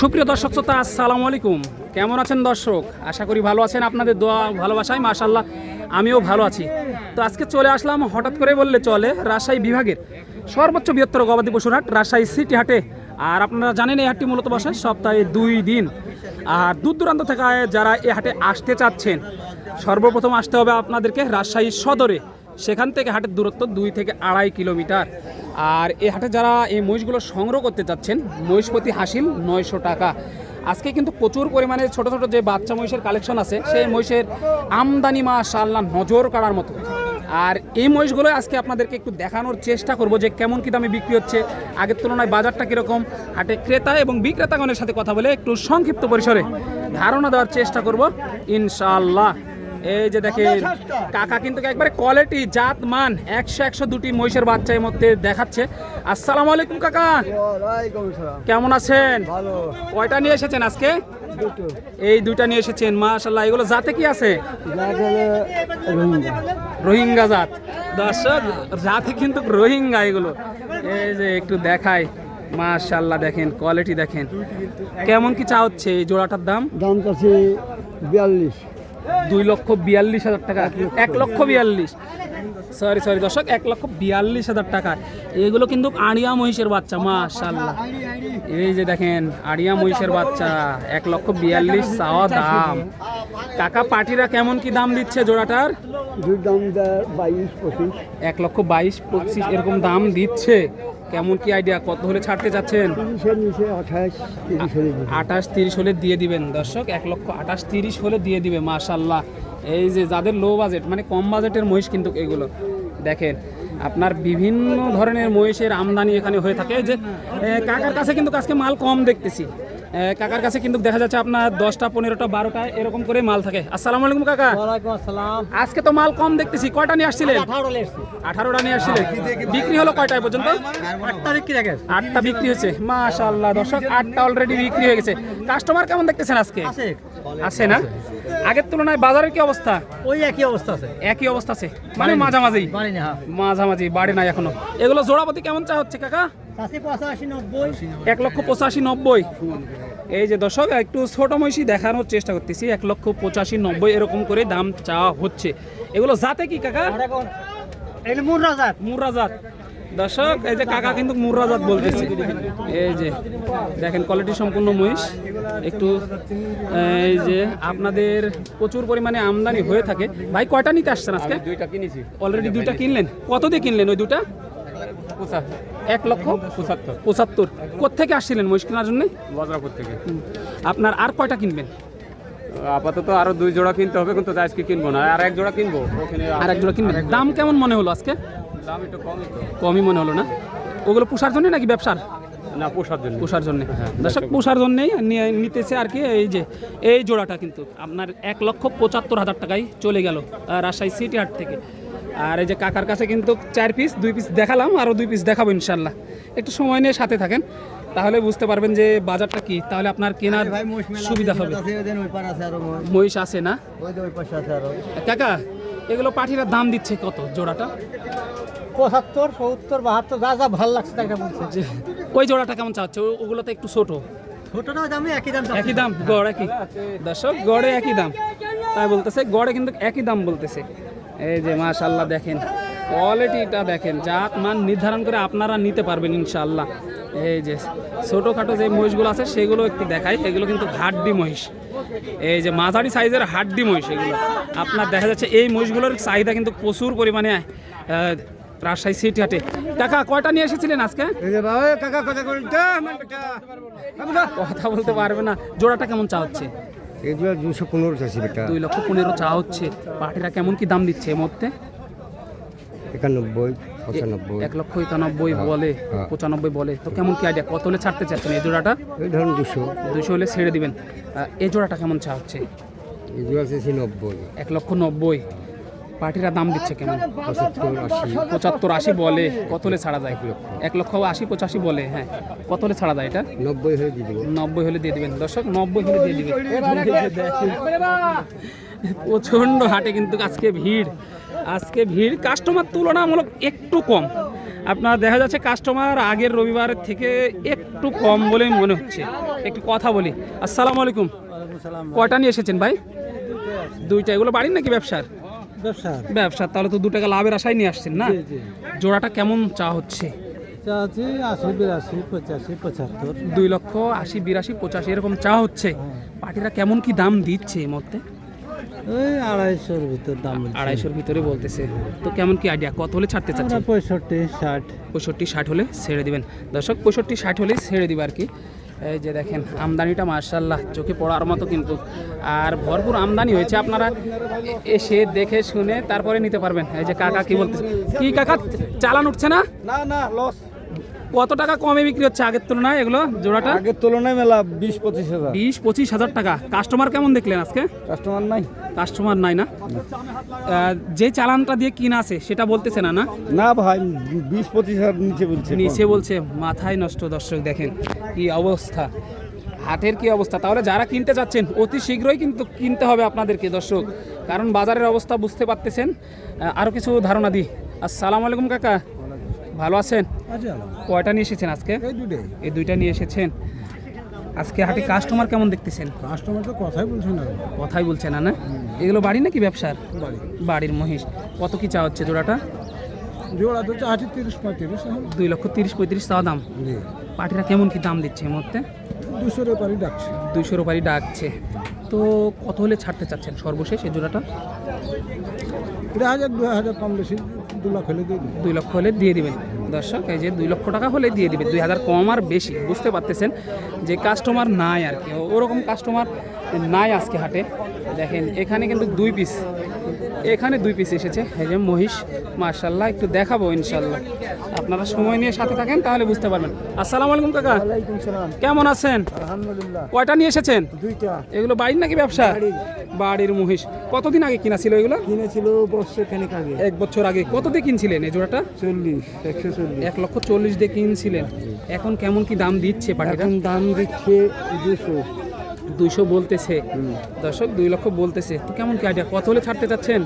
সুপ্রিয় দর্শক শ্রোতা, আসসালামু আলাইকুম। কেমন আছেন দর্শক? আশা করি ভালো আছেন। আপনাদের দোয়া, ভালোবাসায় মাশাল্লাহ আমিও ভালো আছি। তো আজকে চলে আসলাম, হঠাৎ করে বললে চলে, রাজশাহী বিভাগের সর্বোচ্চ বৃহত্তর গবাদি পশুর হাট, রাজশাহী সিটি হাটে। আর আপনারা জানেন, এই হাটটি মূলত বসে সপ্তাহে দুই দিন। আর দূর দূরান্ত থেকে যারা এই হাটে আসতে চাচ্ছেন, সর্বপ্রথম আসতে হবে আপনাদেরকে রাজশাহী সদরে। সেখান থেকে হাটের দূরত্ব দুই থেকে আড়াই কিলোমিটার। আর এই হাটে যারা এই মহিষগুলো সংগ্রহ করতে চাচ্ছেন মহিষপতি হাসিল নয়শো টাকা। আজকে কিন্তু প্রচুর পরিমাণে ছোট ছোট যে বাচ্চা মহিষের কালেকশন আছে, সেই মহিষের আমদানি মা আল্লাহ নজর কাড়ার মতো। আর এই মহিষগুলো আজকে আপনাদেরকে একটু দেখানোর চেষ্টা করব যে কেমন কি দামে বিক্রি হচ্ছে। আগের তুলনায় বাজারটা কীরকম, হাটে ক্রেতা এবং বিক্রেতাগণের সাথে কথা বলে একটু সংক্ষিপ্ত পরিসরে ধারণা দেওয়ার চেষ্টা করব, ইনশাআল্লাহ। এই যে দেখেন কাকা কিন্তু একবারে কোয়ালিটি জাত মান একশো একশো দুটি মহিষের বাচ্চা এর মধ্যে দেখাচ্ছে। আসসালামু আলাইকুম কাকা। কেমন আছেন? কয়টা নিয়ে এসেছেন আজকে? এই দুইটা নিয়ে এসেছেন মাশাল্লাহ এগুলো জাতে কি আছে? রোহিঙ্গা রোহিঙ্গা জাত। দর্শক জাতে কিন্তু রোহিঙ্গা এগুলো। এই যে একটু দেখাই। মাশাল্লাহ দেখেন কোয়ালিটি দেখেন। কেমন কি চা হচ্ছে এই জোড়াটার দাম? দাম চাচ্ছি বিয়াল্লিশ। দুই লক্ষ বিয়াল্লিশ হাজার টাকা। এক লক্ষ বিয়াল্লিশ। সরি সরি দর্শক এক লক্ষ বিয়াল্লিশ হাজার টাকা। এগুলো কিন্তু আড়িয়া মহিষের বাচ্চা মাশাল্লাহ এই যে দেখেন আড়িয়া মহিষের বাচ্চা এক লক্ষ বিয়াল্লিশ চাওয়া দাম। কাকা পাটিরা কেমন কি দাম দিচ্ছে জোড়াটার? দাম বাইশ পঁচিশ। এক লক্ষ বাইশ পঁচিশ এরকম দাম দিচ্ছে। কেমন কি আইডিয়া কত হলে ছাড়তে চাচ্ছেন? আঠাশ তিরিশ হলে দিয়ে দিবেন। দর্শক, এক লক্ষ আঠাশ তিরিশ হলে দিয়ে দিবে মাশাল্লাহ এই যে যাদের লো বাজেট মানে কম বাজেটের মহিষ কিন্তু এগুলো। দেখেন, আপনার বিভিন্ন ধরনের মহিষের আমদানি এখানে হয়ে থাকে। যে কাকার কাছে কিন্তু আজকে মাল কম দেখতেছি। কাকার কাছে কিন্তু দেখা যাচ্ছে আপনার দশটা পনেরোটা বারোটা এরকম করে মাল থাকে। আসসালামু আলাইকুম কাকা। আসসালাম। আজকে তো মাল কম দেখতেছি। কয়টা নিয়ে আসছিলেন? আঠারোটা নিয়ে আসছিলেন। বিক্রি হলো কয়টায় পর্যন্ত? আটটা বিক্রি আটটা বিক্রি হয়েছে। মাশাল্লাহ দর্শক আটটা অলরেডি বিক্রি হয়ে গেছে। কাস্টমার কেমন দেখতেছেন আজকে? আছে না? আগের তুলনায় বাজারের কি অবস্থা? ওই একই অবস্থা আছে। একই অবস্থা আছে? মানে মাঝামাঝি? বাড়ি না মাঝামাঝি বাড়ে নাই এখনও। এগুলো জোড়াপতি কেমন চা হচ্ছে কাকা? এক লক্ষ পঁচাশি নব্বই। এই যে দর্শক একটু ছোট মহিষী দেখানোর চেষ্টা করতেছি। এক লক্ষ পঁচাশি নব্বই এরকম করে দাম চাওয়া হচ্ছে। এগুলো জাতে কি কাকা? এই মুরাজাত মুরাজাত দর্শক এই যে কাকা কিন্তু মুরাজাত বলতেছে। এই যে দেখেন কোয়ালিটি সম্পূর্ণ মহিষ। একটু এই যে আপনাদের প্রচুর পরিমাণে আমদানি হয়ে থাকে। ভাই কয়টা নিতে আসছেন আজকে? দুইটা কিনেছি। অলরেডি দুইটা কিনলেন? কত দিয়ে কিনলেন ওই দুটা এক লক্ষ? পঁচাত্তর। পঁচাত্তর। কোথেকে আসছিলেন মহিষ কেনার জন্য? বজরাপুর থেকে। আপনার আর কয়টা কিনবেন? আপাতত আরও দুই জোড়া কিনতে হবে কিন্তু আজকে কিনবো না। আর এক জোড়া কিনবো। আর এক জোড়া কিনবেন। দাম কেমন মনে হলো আজকে? দাম একটু কমই কমই মনে হলো না? ওগুলো পোষার জন্য নাকি ব্যবসার? না পোষার জন্য। পোষার জন্য। দর্শক পোষার জন্যই নিয়ে নিতেছে আর কি এই যে এই জোড়াটা কিন্তু। আপনার এক লক্ষ পঁচাত্তর হাজার টাকায় চলে গেল রাজশাহী সিটি হাট থেকে। আর এই যে কাকার কাছে কিন্তু চার পিস দুই পিস দেখালাম আরও দুই পিস দেখাবো ইনশাল্লাহ একটু সময় নিয়ে সাথে থাকেন তাহলে বুঝতে পারবেন যে বাজারটা কি। তাহলে আপনার কেনার সুবিধা হবে। মহিষ। আছে না? কাকা এগুলো পাঠিরা দাম দিচ্ছে কত জোড়াটা? পঁচাত্তর সত্তর বাহাত্তর যা যা ভালো লাগছে তাই বলছে। যে ওই জোড়াটা কেমন চাচ্ছে? ওগুলো তো একটু ছোটো। ছোটটা দামে একই দাম একই দাম? গড় একই? দর্শক গড়ে একই দাম। তাই বলতেছে গড়ে কিন্তু একই দাম বলতেছে। এই যে মাশাল্লাহ দেখেন কোয়ালিটিটা দেখেন জাত মান নির্ধারণ করে আপনারা নিতে পারবেন ইনশাল্লাহ এই যে ছোটোখাটো যে মহিষগুলো আছে সেগুলো একটু দেখাই। এগুলো কিন্তু হাড্ডি মহিষ। এই যে মাঝারি সাইজের হাড্ডি মহিষ এগুলো। আপনার দেখা যাচ্ছে এই মহিষগুলোর চাহিদা কিন্তু প্রচুর পরিমাণে রাজশাহী সিটি হাটে। কাকা কয়টা নিয়ে এসেছিলেন আজকে? কথা বলতে পারবে না। জোড়াটা কেমন চা হচ্ছে? দুশো পনেরো চাষি বেটা। দুই লক্ষ পনেরো চা হচ্ছে। পাটিরা কেমন কি দাম দিচ্ছে এর মধ্যে একানব্বই। এক লক্ষ একানব্বই বলে হ্যাঁ। পঁচানব্বই বলে। তো কেমন কি আইডিয়া কত হলে ছাড়তে চাচ্ছেন এই জোড়াটা? এই ধরুন দুশো। দুইশো হলে ছেড়ে দিবেন। এই জোড়াটা কেমন চা হচ্ছে? নব্বই। এক লক্ষ নব্বই। পার্টিরা দাম দিচ্ছে কেমন? পঁচাত্তর আশি। পঁচাত্তর আশি বলে কত হলে ছাড়া যায়? এক লক্ষ আশি পঁচাশি বলে হ্যাঁ। কত হলে ছাড়া যায় এটা? নব্বই হয়ে দিয়ে দেবো নব্বই হলে দিয়ে দিবেন। দর্শক নব্বই হলে দিয়ে দিবেন। প্রচণ্ড হাটে কিন্তু আজকে ভিড়। আজকে ভিড় কাস্টমার তুলনামূলক একটু কম। আপনার দেখা যাচ্ছে কাস্টমার আগের রবিবারের থেকে একটু কম বলে মনে হচ্ছে। একটু কথা বলি। আসসালামু আলাইকুম। কয়টা নিয়ে এসেছেন ভাই? দুইটা। এগুলো বাড়ির নাকি ব্যবসার? ব্যবসা তাহলে তো দু টাকা লাভের আশায় নিয়ে আসছেন না। জোড়াটা কেমন চা হচ্ছে? চাচ্ছি আশি বিরাশি পঁচাশি পঁচাত্তর। দুই লক্ষ আশি বিরাশি পঁচাশি এরকম চা হচ্ছে। পার্টিরা কেমন কি দাম দিচ্ছে এই মধ্যে ওই আড়াইশোর ভিতর দাম আড়াইশোর ভিতরে বলতেছে। তো কেমন কি আইডিয়া কত হলে ছাড়তে চাচ্ছে আমরা পঁয়ষট্টি ষাট। পঁয়ষট্টি ষাট হলে ছেড়ে দিবেন। দর্শক পঁয়ষট্টি ষাট হলেই ছেড়ে দিবে আর কি। এই যে দেখেন, আমদানিটা মার্শাল্লাহ চোখে পড়ার মতো কিন্তু। আর ভরপুর আমদানি হয়েছে, আপনারা এসে দেখে শুনে তারপরে নিতে পারবেন। এই যে কাকা কি বলতে কি কাকা, চালান উঠছে না? না না লস কত টাকা কমে বিক্রি হচ্ছে আগের তুলনায় এগুলো জোড়াটা? আগের তুলনায় মেলা বিশ পঁচিশ হাজার। বিশ পঁচিশ হাজার টাকা। কাস্টমার কেমন দেখলেন আজকে? কাস্টমার নাই। কাস্টমার নাই না? যে চালানটা দিয়ে কিনা আছে সেটা বলতেছে না না? না ভাই বিশ পঁচিশ হাজার নিচে বলছে নিচে বলছে মাথায় নষ্ট দর্শক দেখেন কি অবস্থা। হাটের কি অবস্থা? তাহলে যারা কিনতে যাচ্ছেন অতি শীঘ্রই কিন্তু কিনতে হবে আপনাদেরকে দর্শক। কারণ বাজারের অবস্থা বুঝতে পারতেছেন। আরও কিছু ধারণা দিই। আসসালামু আলাইকুম কাকা। ভালো আছেন? কয়টা নিয়ে এসেছেন আজকে? এই দুইটা নিয়ে এসেছেন। আজকে হাটে কাস্টমার কেমন দেখতেছেন? কাস্টমার তো কথাই বলছে না। কথাই বলছে না না? এগুলো বাড়ি নাকি ব্যবসার? বাড়ি। বাড়ির মহিষ। কত কি চা হচ্ছে জোড়াটা? জোড়া তো চাচ্ছি তিরিশ পঁয়ত্রিশ দুই লক্ষ তিরিশ পঁয়ত্রিশ চা দাম। জি। পাটিরা কেমন কি দাম দিচ্ছে এই মুহূর্তে? দুশোর এপারই ডাকছে। দুইশোর ওপারই ডাকছে। তো কত হলে ছাড়তে চাচ্ছেন সর্বশেষ এই জোড়াটা? হাজার দু হাজার কম বেশি। দুই লক্ষ হলে দিয়ে দিবেন। দর্শক, এই যে দুই লক্ষ টাকা হলে দিয়ে দিবে দুই হাজার কম আর বেশি, বুঝতে পারতেছেন? যে কাস্টমার নাই আর কি। ওরকম কাস্টমার নাই আজকে হাটে। দেখেন, এখানে কিন্তু দুই পিস এখানে দুই পিস এসেছে। এই যে মহিষ মার্শাল্লাহ একটু দেখাবো ইনশাল্লাহ আপনারা সময় নিয়ে সাথে থাকেন তাহলে বুঝতে পারবেন। আসসালামু আলাইকুম কাকা। কেমন আছেন? আলহামদুলিল্লাহ। কয়টা নিয়ে এসেছেন? দুইটা। এগুলো বাড়ির নাকি ব্যবসা? বাড়ির। মহিষ। কতদিন আগে কিনা ছিল এগুলো? কিনেছিল বছর খানিক আগে। এক বছর আগে। কত দিয়ে কিনছিলেন এই জোড়াটা? চল্লিশ একশো চল্লিশ। এক লক্ষ চল্লিশ দিয়ে কিনছিলেন। এখন কেমন কি দাম দিচ্ছে পাখিটা? এখন দাম দিচ্ছে দুশো। দুইশো বলতেছে। দর্শক দুই লক্ষ বলতেছে। তো কেমন কি আইডিয়া কত হলে ছাড়তে চাচ্ছেন?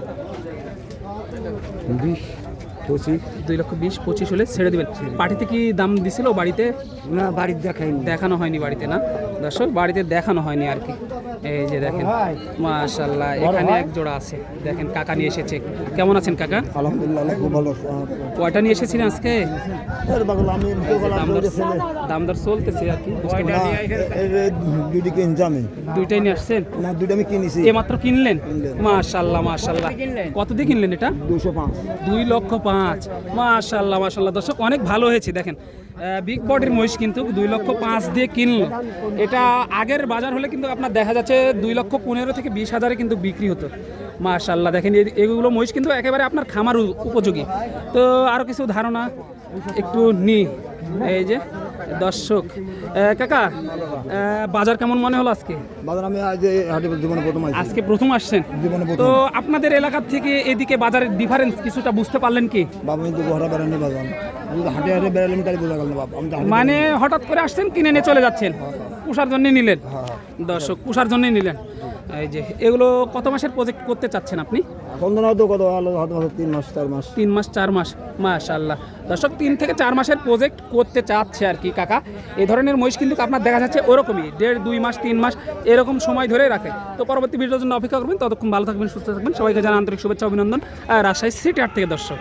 পঁচিশ। দুই লক্ষ বিশ পঁচিশ হলে ছেড়ে দেবেন। পার্টিতে কি দাম দিছিল বাড়িতে? না বাড়ির দেখায়নি দেখানো হয়নি বাড়িতে না? দর্শক বাড়িতে দেখানো হয়নি আর কি। এই যে দেখেন মাশাল্লাহ এখানে এক জোড়া আছে। দেখেন কাকা নিয়ে এসেছে। কেমন আছেন কাকা? আলহামদুলিল্লাহ খুব ভালো। কয়টা নিয়ে এসেছিলেন আজকে? আমি দাম দর চলতেছে। আর কি বুঝতে কিনছি আমি। দুইটাই নিয়ে আসছেন? না দুটো আমি কিনেছি। এ মাত্র কিনলেন? মাশাল্লাহ মাশাল্লাহ কত দিয়ে কিনলেন এটা? দুশো পাঁচ। দুই লক্ষ পাঁচ। মাশাল্লাহ মাশাল্লাহ দর্শক অনেক ভালো হয়েছে দেখেন। বিগ বডির মহিষ কিন্তু দুই লক্ষ পাঁচ দিয়ে কিনলো। এটা আগের বাজার হলে কিন্তু আপনার দেখা যাচ্ছে দুই লক্ষ পনেরো থেকে বিশ হাজারে কিন্তু বিক্রি হতো। মাশাল্লাহ দেখেন এগুলো মহিষ কিন্তু একেবারে আপনার খামার উপযোগী। তো আরও কিছু ধারণা একটু নি, এই যে দর্শক কাকা বাজার কেমন মনে হলো আজকে? বাজার আমি আজ এই হাটে জীবনে প্রথম আজকে প্রথম আসছেন? জীবনে তো আপনাদের এলাকার থেকে এদিকে বাজারের ডিফারেন্স কিছুটা বুঝতে পারলেন কি? বাবা আমি তো ঘরে বেড়ানি বাজার। আমি তো হাটে হাটে বেড়ালাম তাই বোঝা গেল বাবা মানে হঠাৎ করে আসছেন কিনে নিয়ে চলে যাচ্ছেন? কুষার জন্য নিলেন। দর্শক কুষার জন্যই নিলেন। এই যে এগুলো কত মাসের প্রজেক্ট করতে চাচ্ছেন আপনি? হয়তো কত তিন মাস চার মাস। তিন মাস চার মাস মাশাল্লাহ দর্শক তিন থেকে চার মাসের প্রজেক্ট করতে চাচ্ছে আর কি কাকা। এই ধরনের মহিষ কিন্তু আপনার দেখা যাচ্ছে ওরকমই দেড় দুই মাস তিন মাস এরকম সময় ধরে রাখে। তো পরবর্তী ভিডিওর জন্য অপেক্ষা করবেন ততক্ষণ ভালো থাকবেন সুস্থ থাকবেন। সবাইকে জানা আন্তরিক শুভেচ্ছা অভিনন্দন। আর রাজশাহী সিটি আট থেকে দর্শক।